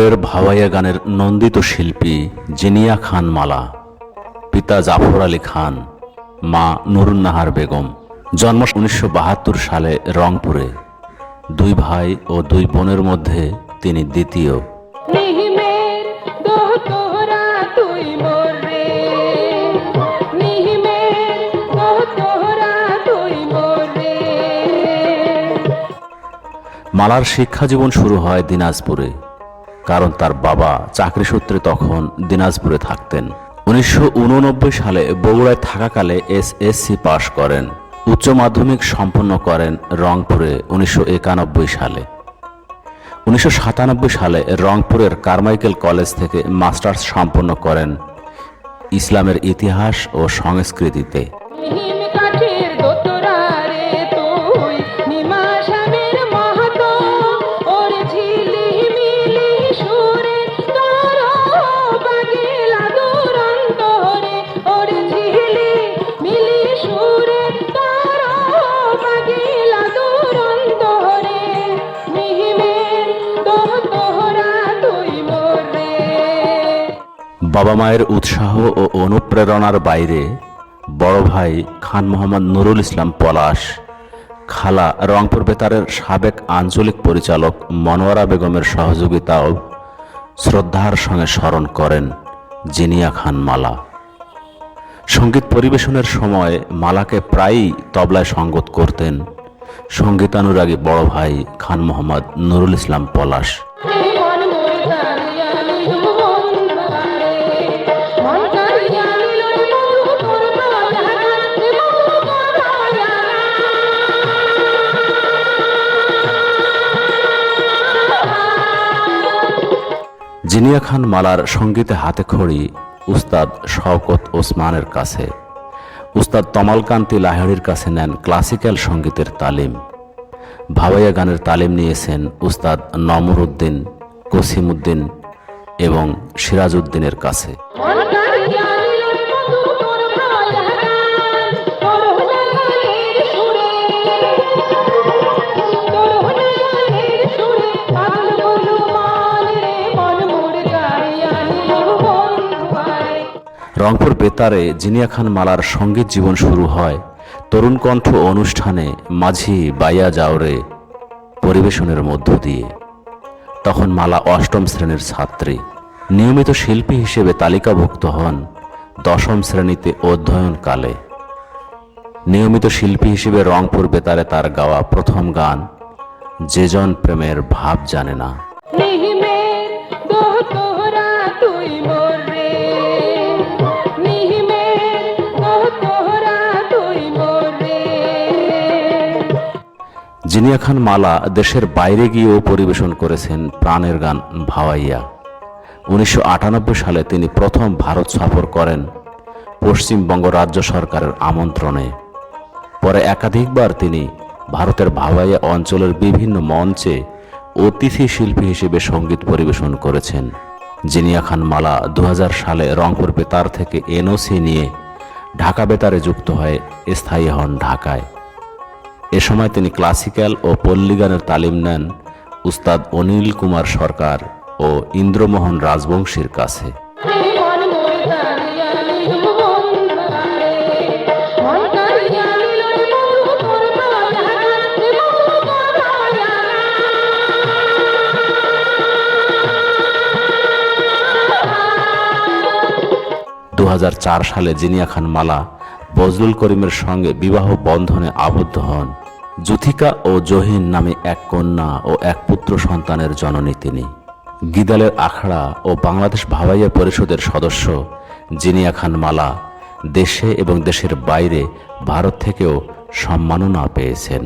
ভাওয়াইয়া গানের নন্দিত শিল্পী জিনিয়া খান মালা পিতা জাফর আলী খান মা নুরুন্নাহার বেগম। জন্ম উনিশশো বাহাত্তর সালে রংপুরে। দুই ভাই ও দুই বোনের মধ্যে তিনি দ্বিতীয়। মালার শিক্ষা জীবন শুরু হয় দিনাজপুরে। কারণ তার বাবা চাকরি সূত্রে তখন দিনাজপুরে থাকতেন। উনিশশো উননব্বই সালে বগুড়ায় থাকাকালে এস এসএসসি পাশ করেন। উচ্চ মাধ্যমিক সম্পন্ন করেন রংপুরে উনিশশো একানব্বই সালে। উনিশশো সাতানব্বই সালে রংপুরের কারমাইকেল কলেজ থেকে মাস্টার্স সম্পন্ন করেন ইসলামের ইতিহাস ও সংস্কৃতিতে। বাবা মায়ের উৎসাহ ও অনুপ্রেরণার বাইরে বড় ভাই খান মোহাম্মদ নুরুল ইসলাম পলাশ, খালা রংপুর বেতারের সাবেক আঞ্চলিক পরিচালক মনোয়ারা বেগমের সহযোগিতাও শ্রদ্ধার সঙ্গে স্মরণ করেন জিনিয়া খান মালা। সংগীত পরিবেশনের সময় মালাকে প্রায়ই তবলায় সঙ্গত করতেন। সঙ্গীতানুরাগী বড় ভাই খান মোহাম্মদ নুরুল ইসলাম পলাশ। জিনিয়া খান মালার সঙ্গীতে হাতে খড়ি, উস্তাদ শওকত ওসমানের কাছে। উস্তাদ তমালকান্তি লাহিড়ির কাছে নেন ক্লাসিক্যাল সঙ্গীতের তালিম। ভাওয়াইয়া গানের তালিম নিয়েছেন উস্তাদ নমর উদ্দিন কসিমউদ্দিন এবং সিরাজউদ্দিনের কাছে। রংপুর বেতারে জিনিয়া খান মালার সংগীত জীবন শুরু হয়। তরুণ কণ্ঠ অনুষ্ঠানে মাঝি বাইয়া যাওরে পরিবেশনের মধ্য দিয়ে। তখন মালা অষ্টম শ্রেণির ছাত্রী। নিয়মিত শিল্পী হিসেবে তালিকাভুক্ত হন দশম শ্রেণীতে অধ্যয়নকালে। নিয়মিত শিল্পী হিসেবে রংপুর বেতারে তার গাওয়া প্রথম গান যেজন প্রেমের ভাব জানে না। জিনিয়া খান মালা দেশের বাইরে গিয়েও পরিবেশন করেছেন প্রাণের গান ভাওয়াইয়া। উনিশশো আটানব্বই সালে তিনি প্রথম ভারত সফর করেন পশ্চিমবঙ্গ রাজ্য সরকারের আমন্ত্রণে। পরে একাধিকবার তিনি ভারতের ভাওয়াইয়া অঞ্চলের বিভিন্ন মঞ্চে অতিথি শিল্পী হিসেবে সংগীত পরিবেশন করেছেন। জিনিয়া খান মালা দু হাজার সালে রংপুর বেতার থেকে এনওসি নিয়ে ঢাকা বেতারে যুক্ত হয়ে স্থায়ী হন ঢাকায়। সময় তিনি ক্লাসিক্যাল ও পল্লী গানের তালিম নেন উস্তাদ অনিল কুমার সরকার ও ইন্দ্রমোহন রাজবংশীর কাছে। দু সালে জিনিয়া খান মালা, বজলুল করিমের সঙ্গে বিবাহ বন্ধনে আবদ্ধ হন। জুথিকা ও জহিন নামে এক কন্যা ও এক পুত্র সন্তানের জননী তিনি। গিদালের আখড়া ও বাংলাদেশ ভাবাইয়া পরিষদের সদস্য জিনিয়া খান মালা দেশে এবং দেশের বাইরে ভারত থেকেও সম্মাননা পেয়েছেন।